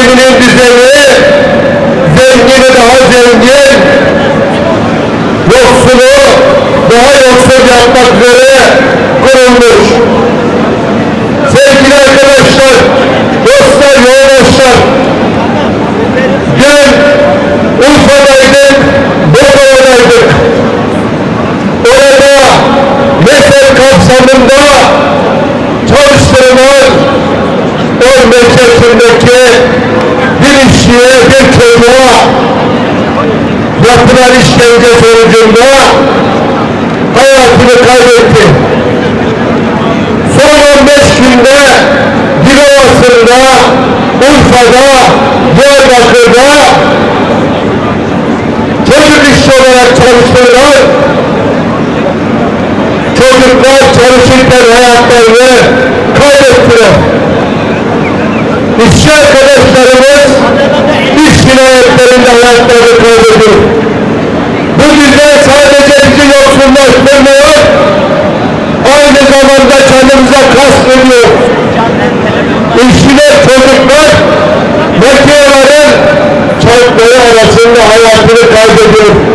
rejiminin düzeni, zengini daha zengin, yoksulu daha yoksul yapmak üzere kurulmuş. Sevgili arkadaşlar, dostlar, yoldaşlar, dün Urfa'daydık, Bozova'daydık. Orada MESEL kapsamında bir işçiye, bir çocuğa yapılan işkence sonucunda hayatını kaybetti. Son 15 günde Dilovası'nda, Urfa'da, Diyarbakır'da çocuk işçi olarak çalıştırılan çocuklar çalışırken hayatlarını kaybettiler. İşçi arkadaşlarımız iş cinayetlerinde hayatlarını kaybediyor. Bu düzen sadece bizi yoksullaştırmıyor, aynı zamanda canımıza kast ediyor. İşçiler, çocuklar, makinelerin çarkları arasında hayatını kaybediyor.